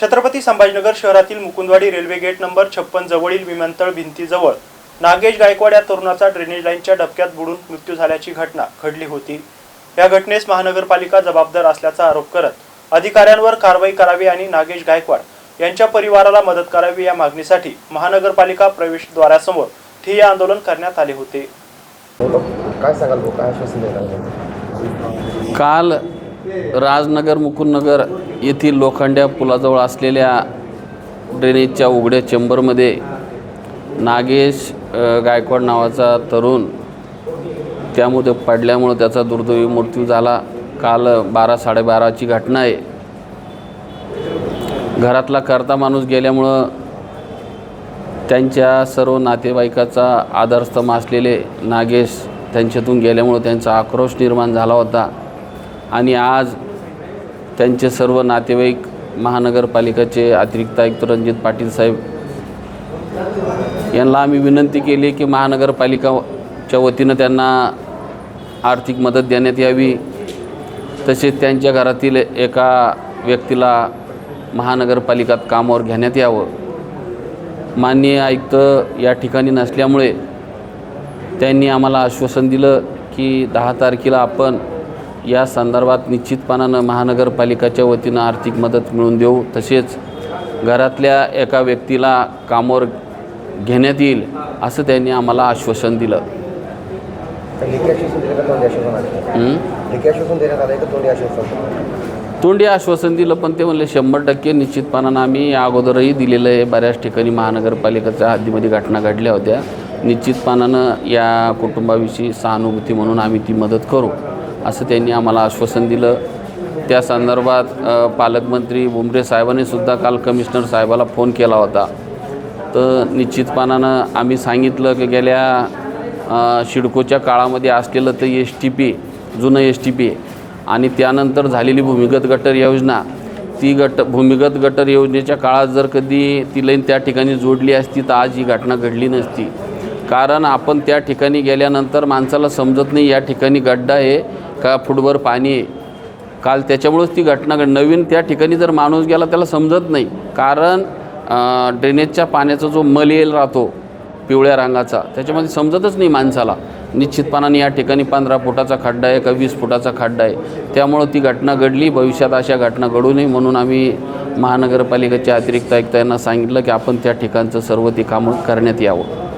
छत्रपती संभाजीनगर शहरातील Mukundwadi railway gate number छप्पन जवळील विमानतळ भिंतीजवळ नागेश गायकवाड या तरुणाचा ड्रेनेज लाईनच्या डबक्यात बुडून मृत्यू झाल्याची घटना घडली होती. या घटनेस महानगरपालिका जबाबदार असल्याचा आरोप करत अधिकाऱ्यांवर कारवाई करावी आणि नागेश गायकवाड यांच्या परिवाराला मदत करावी या मागणीसाठी महानगरपालिका प्रवेशद्वारासमोर ठिय्या आंदोलन करण्यात आले होते. काय सांगाल काल राजनगर मुकुंदनगर येथील लोखंड्या पुलाजवळ असलेल्या ड्रेनेजच्या उघड्या चेंबरमध्ये नागेश गायकवाड नावाचा तरुण त्यामध्ये पडल्यामुळं त्याचा दुर्दैवी मृत्यू झाला. काल बारा साडेबाराची घटना आहे. घरातला करता माणूस गेल्यामुळं त्यांच्या सर्व नातेवाईकाचा आधारस्तंभ असलेले नागेश त्यांच्यातून गेल्यामुळं त्यांचा आक्रोश निर्माण झाला होता. आणि आज त्यांचे सर्व नातेवाईक महानगरपालिकेचे अतिरिक्त आयुक्त रणजित पाटील साहेब यांना आम्ही विनंती केली की महानगरपालिकाच्या वतीनं त्यांना आर्थिक मदत देण्यात यावी. तसेच त्यांच्या घरातील एका व्यक्तीला महानगरपालिकात कामावर घेण्यात यावं. माननीय आयुक्त या ठिकाणी नसल्यामुळे त्यांनी आम्हाला आश्वासन दिलं की दहा तारखेला आपण या संदर्भात निश्चितपणानं महानगरपालिकाच्या वतीनं आर्थिक मदत मिळवून देऊ. तसेच घरातल्या एका व्यक्तीला कामावर घेण्यात येईल असं त्यांनी आम्हाला आश्वासन दिलं. तोंडी आश्वासन दिलं पण ते म्हणले शंभर टक्के निश्चितपणानं आम्ही या अगोदरही दिलेलं आहे. बऱ्याच ठिकाणी महानगरपालिकेच्या हद्दीमध्ये घटना घडल्या होत्या. निश्चितपणानं या कुटुंबाविषयी सहानुभूती म्हणून आम्ही ती मदत करू. असं त्यांनी आम्हाला आश्वासन दिलं. त्या संदर्भात पालकमंत्री बुमरे साहेबांनीसुद्धा काल कमिशनर साहेबाला फोन केला होता. तर निश्चितपणानं आम्ही सांगितलं की गेल्या शिडकोच्या काळामध्ये असलेलं तर एस टी पी जुनं एस टी पी आणि त्यानंतर झालेली भूमिगत गटर योजना ती गट भूमिगत गटर योजनेच्या काळात जर कधी ती लाईन त्या ठिकाणी जोडली असती तर आज ही घटना घडली नसती. कारण आपण त्या ठिकाणी गेल्यानंतर माणसाला समजत नाही या ठिकाणी गड्डा आहे का फुटभर पाणी आहे? काल त्याच्यामुळंच ती घटना घड नवीन त्या ठिकाणी जर माणूस गेला त्याला समजत नाही. कारण ड्रेनेजच्या पाण्याचा जो मलेल राहतो पिवळ्या रंगाचा त्याच्यामध्ये समजतच नाही माणसाला. निश्चितपणाने या ठिकाणी पंधरा फुटाचा खड्डा आहे का वीस फुटाचा खड्डा आहे. त्यामुळं ती घटना घडली. भविष्यात अशा घटना घडू नये म्हणून आम्ही महानगरपालिकेच्या अतिरिक्त आयुक्त यांना सांगितलं की आपण त्या ठिकाणचं सर्व ती कामं करण्यात यावं.